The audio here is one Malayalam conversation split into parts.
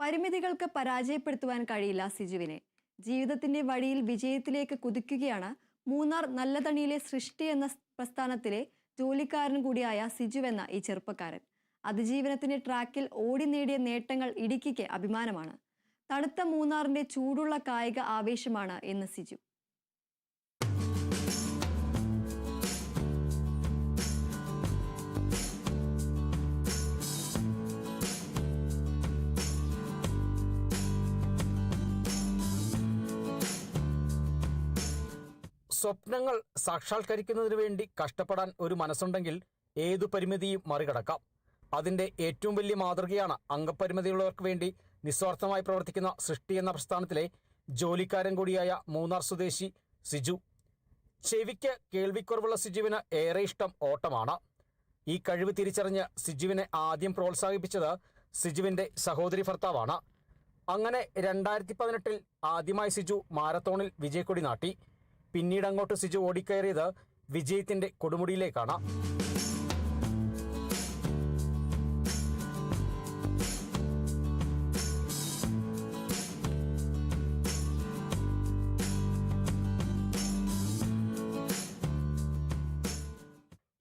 പരിമിതികൾക്ക് പരാജയപ്പെടുത്തുവാൻ കഴിയില്ല സിജുവിനെ. ജീവിതത്തിന്റെ വഴിയിൽ വിജയത്തിലേക്ക് കുതിക്കുകയാണ് മൂന്നാർ നല്ലതണിയിലെ സൃഷ്ടി എന്ന പ്രസ്ഥാനത്തിലെ ജോലിക്കാരൻ കൂടിയായ സിജു എന്ന ഈ ചെറുപ്പക്കാരൻ. അതിജീവനത്തിന്റെ ട്രാക്കിൽ ഓടി നേടിയ നേട്ടങ്ങൾ ഇടുക്കിക്ക് അഭിമാനമാണ്. തണുത്ത മൂന്നാറിന്റെ ചൂടുള്ള കായിക ആവേശമാണ് ഇന്ന് സിജു. സ്വപ്നങ്ങൾ സാക്ഷാത്കരിക്കുന്നതിന് വേണ്ടി കഷ്ടപ്പെടാൻ ഒരു മനസ്സുണ്ടെങ്കിൽ ഏതു പരിമിതിയും മറികടക്കാം. അതിന്റെ ഏറ്റവും വലിയ മാതൃകയാണ് അംഗപരിമിതിയുള്ളവർക്ക് വേണ്ടി നിസ്വാർത്ഥമായി പ്രവർത്തിക്കുന്ന സൃഷ്ടി എന്ന പ്രസ്ഥാനത്തിലെ ജോലിക്കാരൻ കൂടിയായ മൂന്നാർ സ്വദേശി സിജു. ചെവിക്ക് കേൾവിക്കുറവുള്ള സിജുവിന് ഏറെ ഇഷ്ടം ഓട്ടമാണ്. ഈ കഴിവ് തിരിച്ചറിഞ്ഞ് സിജുവിനെ ആദ്യം പ്രോത്സാഹിപ്പിച്ചത് സിജുവിന്റെ സഹോദരി ഭർത്താവാണ്. അങ്ങനെ രണ്ടായിരത്തി പതിനെട്ടിൽ ആദ്യമായി സിജു മാരത്തോണിൽ വിജയക്കൊടി നാട്ടി. പിന്നീട് അങ്ങോട്ട് സിജു ഓടിക്കയറിയത് വിജയത്തിന്റെ കൊടുമുടിയിലേക്കാണ്.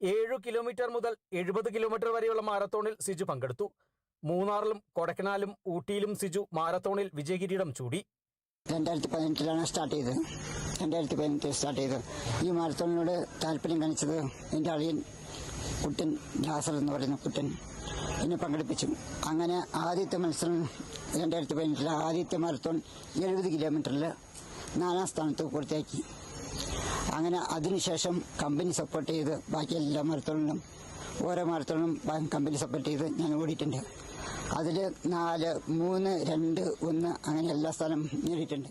ഏഴു കിലോമീറ്റർ മുതൽ എഴുപത് കിലോമീറ്റർ വരെയുള്ള മാരത്തോണിൽ സിജു പങ്കെടുത്തു. മൂന്നാറിലും കൊടക്കനാലും ഊട്ടിയിലും സിജു മാരത്തോണിൽ വിജയകിരീടം ചൂടി. രണ്ടായിരത്തി പതിനെട്ടിലാണ് സ്റ്റാർട്ട് ചെയ്തത്. രണ്ടായിരത്തി പതിനെട്ടിൽ സ്റ്റാർട്ട് ചെയ്തത്. ഈ മാരത്തോണിനോട് താല്പര്യം കാണിച്ചത് എന്റെ അളിയൻ കുട്ടൻ ജാസർ എന്ന് പറയുന്ന കുട്ടൻ എന്നെ പങ്കെടുപ്പിച്ചു. അങ്ങനെ ആദ്യത്തെ മത്സരം രണ്ടായിരത്തി പതിനെട്ടിലെ ആദ്യത്തെ മാരത്തോൺ എഴുപത് കിലോമീറ്ററിൽ നാലാം സ്ഥാനത്ത് പൂർത്തിയാക്കി. അങ്ങനെ അതിനുശേഷം കമ്പനി സപ്പോർട്ട് ചെയ്ത് ബാക്കി എല്ലാ മാരത്തോണിലും ഓരോ മാരത്തോണിലും കമ്പനി സപ്പോർട്ട് ചെയ്ത് ഞാൻ ഓടിയിട്ടുണ്ട്. അതിൽ നാല് മൂന്ന് രണ്ട് ഒന്ന് അങ്ങനെ എല്ലാ സ്ഥലം നേടിയിട്ടുണ്ട്.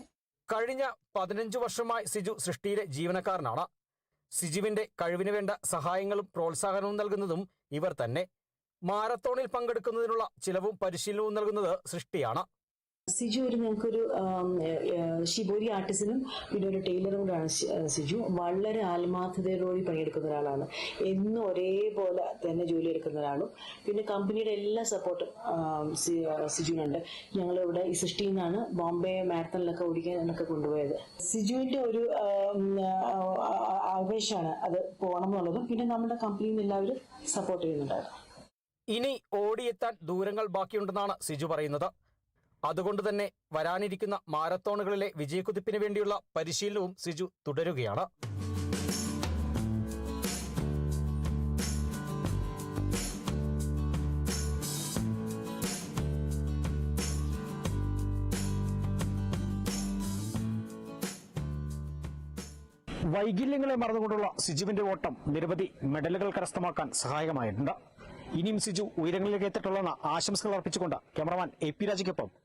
കഴിഞ്ഞ പതിനഞ്ചു വർഷമായി സിജു സൃഷ്ടിയിലെ ജീവനക്കാരനാണ്. സിജുവിന്റെ കഴിവിന് വേണ്ട സഹായങ്ങളും പ്രോത്സാഹനവും നൽകുന്നതും ഇവർ തന്നെ. മാരത്തോണിൽ പങ്കെടുക്കുന്നതിനുള്ള ചിലവും പരിശീലനവും നൽകുന്നത് സൃഷ്ടിയാണ്. സിജു ഒരു ഞങ്ങൾക്കൊരു ഷിബോരി ആർട്ടിസ്റ്റിനും പിന്നെ ഒരു ടൈലറും കൂടെയാണ് സി- സിജു. വളരെ ആത്മാർത്ഥതയോടുകൂടി പണിയെടുക്കുന്ന ഒരാളാണ്. എന്നും ഒരേപോലെ തന്നെ ജോലി എടുക്കുന്ന ഒരാളും. പിന്നെ കമ്പനിയുടെ എല്ലാ സപ്പോർട്ടും സിജുവിനുണ്ട് ഞങ്ങൾ ഇവിടെ സൃഷ്ടിയിൽ നിന്നാണ് ബോംബെ മാരത്തണിലൊക്കെ ഓടിക്കാൻ എന്നൊക്കെ കൊണ്ടുപോയത്. സിജുവിന്റെ ഒരു ആവേശമാണ് അത് പോകണം എന്നുള്ളതും പിന്നെ നമ്മുടെ കമ്പനിയിൽ നിന്ന് എല്ലാവരും സപ്പോർട്ട് ചെയ്യുന്നുണ്ടായിരുന്നു. ഇനി ഓടിയെത്താൻ ദൂരങ്ങൾ ബാക്കിയുണ്ടെന്നാണ് സിജു പറയുന്നത്. അതുകൊണ്ട് തന്നെ വരാനിരിക്കുന്ന മാരത്തോണുകളിലെ വിജയക്കുതിപ്പിന് വേണ്ടിയുള്ള പരിശീലനവും സിജു തുടരുകയാണ്. വൈകല്യങ്ങളെ മറന്നുകൊണ്ടുള്ള സിജുവിന്റെ ഓട്ടം നിരവധി മെഡലുകൾ കരസ്ഥമാക്കാൻ സഹായകമായിട്ടുണ്ട്. ഇനിയും സിജു ഉയരങ്ങളിലേക്ക് എത്തിയിട്ടുള്ളെന്ന ആശംസകൾ അർപ്പിച്ചുകൊണ്ട് ക്യാമറമാൻ എ പി രാജയ്ക്കൊപ്പം